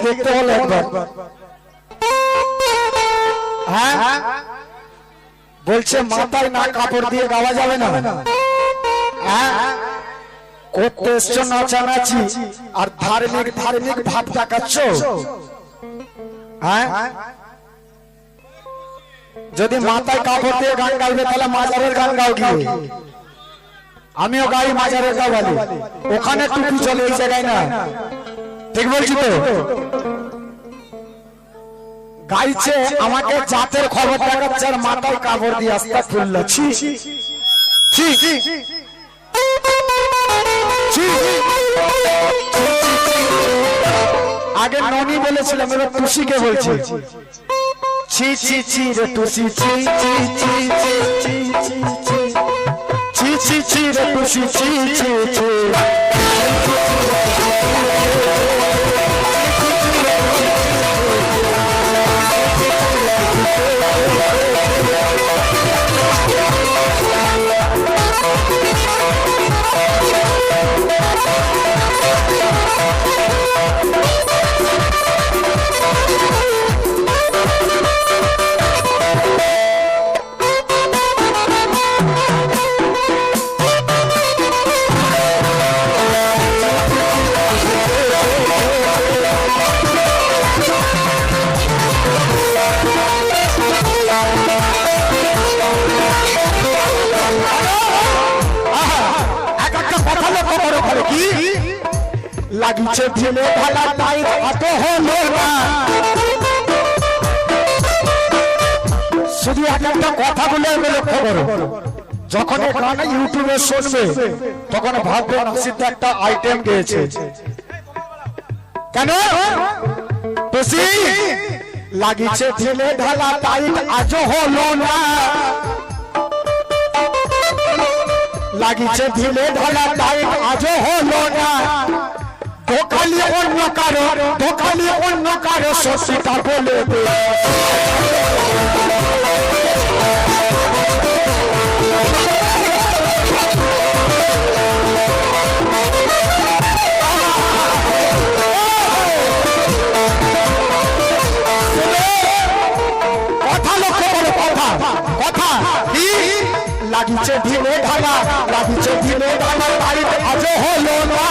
দেখতে হলো একবার? হ্যাঁ? বলছে মাথায় না কাপড় দিয়ে গাওয়া যাবে না। হ্যাঁ? করতে এসছো নাচানাচি আর ধার্মিক ধার্মিক ভাব দেখাচ্ছ? হ্যাঁ? যদি মাথায় কাপড় দিয়ে গান গাইবে তাহলে মাজারের গান গাও গিয়ে। আমিও গাই মাজারের গাওয়ালি। ওখানে টুকু চলে এই জায়গায় না। ঠিক বলছি তো গাইছে আমাকে জাতের খবর দেখাচ্ছে আর মাথায় কাপড় দিয়ে আসতে ফুললো ছি ছি ছি আগে ননি বলেছিলাম এবার টুসিকে বলছি ছি ছি ছি রে টুসি ছি ছি ছি ছি ছি ছি ছি ছি ছি ছি রে টুসি ছি ছি ছি লাগিছে ঢেলে ঢালা তাই এত হলো না শুধু একটা কথা বলে আমি লক্ষ্য করো। যখন এই গান ইউটিউবে শুনবে, তখন ভাববে নাসিদ একটা আইটেম গেয়েছে কেন? বেশি লাগিছে ঢেলে ঢালা টাইট আজও হলো না। লাগিছে ঢিলে ঢালা টাইট আজও হলো না। দোকালি অন্য কারও দোকালি অন্য কারও শশীটা বলে দে। লাগিছে ঢিলে ঢালা, লাগিছে ঢিলে ঢালা টাইট আজও হলো না।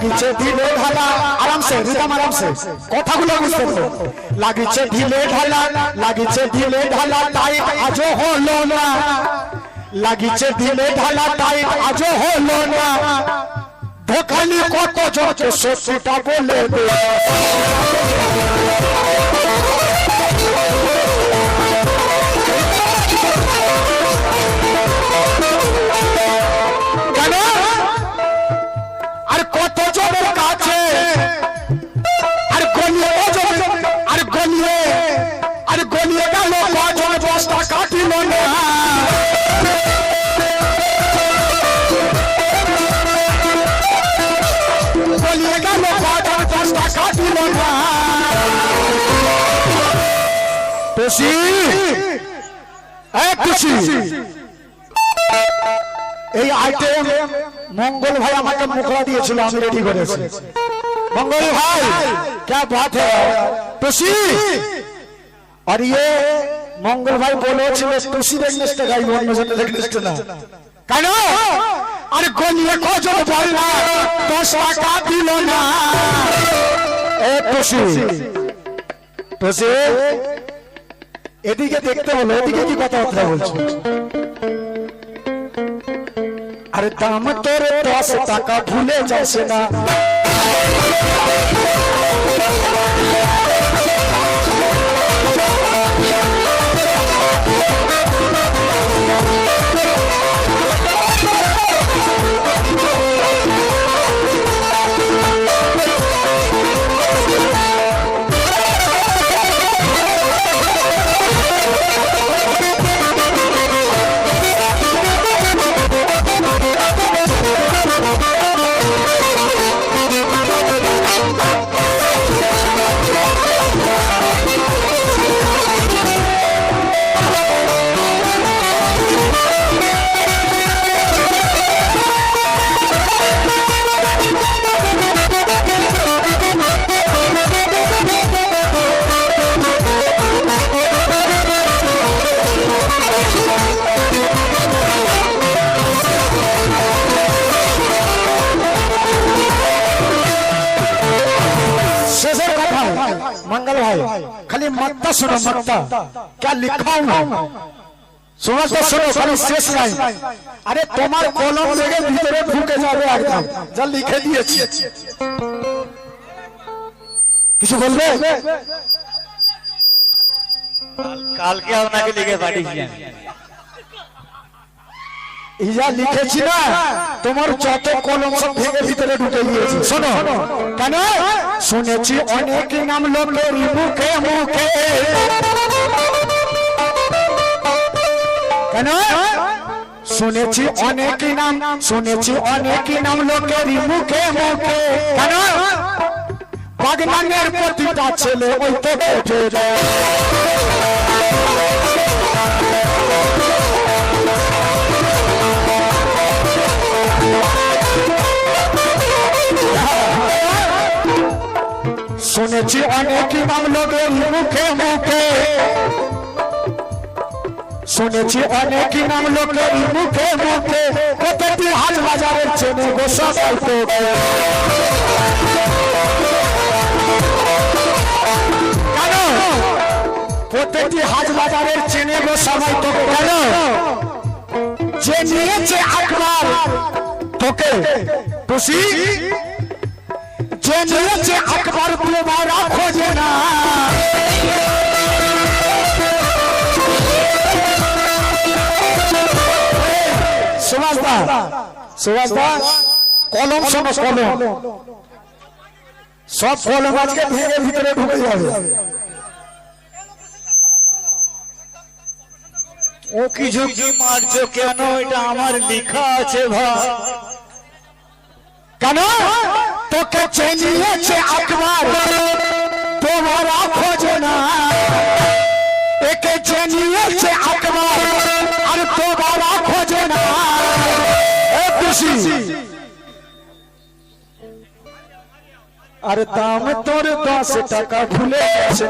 লাগিছে ঢিলে ঢালা। আরামসে, রিদম আরামসে। কথাগুলো বুঝতে পারো লাগিছে ঢিলে ঢালা, লাগিছে ঢিলে ঢালা, তাই আজও হলো না। লাগিছে ঢিলে ঢালা, তাই আজও হলো না। ধোকানি কত জনকে সত্যিটা বলে দে। রাস্তা কাটিল না টুসি এক টুসি এই আইটেম মঙ্গল ভাই আমাকে মুখরা দিয়েছিল, আমি রেডি করেছি। মঙ্গল ভাই क्या बात है टुसी और ये मंगल भाई बोलो टुसी देखने से गाई बोलने से देखने से ना कहना আরে গলিয়ে কজন বল না দশ টাকা দিল না। এ টুসি টুসি, এদিকে দেখতে হলো এদিকে কি কথাবার্তা বলছো? আরে দাম তোর দশ টাকা ভুলে যাস না। खाली मत्ता सुनो मत्ता क्या लिखा हूँ सुनो तो सुनो खाली শেষ নাই আরে তোমার কলম লেগে ভিতরে ঢুকে যাবে একদম যা লিখে দিয়েছি কিছু বলবে কালকে আপনাকে লিখে পাঠিয়েছি আমি। এই যা লিখেছি না তোমার যত কলম সব ভেঙে ভিতরে ঢুকে গিয়েছে। শোনো কেন? শুনেছি অনেক নাম লোকের মুখে মুখে। কেন? শুনেছি অনেক নাম শুনেছি অনেক নাম লোকের মুখে মুখে। কেন? বাগনানের প্রতিটা ছেলে ওই তো শুনেছি অনেক নাম লোকের মুখে মুখে? শুনেছি অনেক নাম লোকের মুখে মুখে। প্রতিটি হাট বাজারের চেনে তো কেন? প্রতিটি হাট বাজারের চেনে সবাই তো কেন? যে নিয়েছে আকবর তোকে। খুশি? যে নিয়েছে আকবর তোমারা খোঁজে না। সুভাষ দা সুভাষ দা কলম শোনো কলম। সব কলম আজকে ভেঙে ভিতরে ঢুকে যাবে। ও কি ঝুঁকি মারছো কেন? এটা আমার লেখা আছে ভাই। কেন? তোকে চেনিয়েছে আকবর। তোমারা খোঁজে না। একে চেনিয়েছে আকবর। আর তোমারা খোঁজে না। আর দাম তোর দশ টাকা ভুলে গেছে।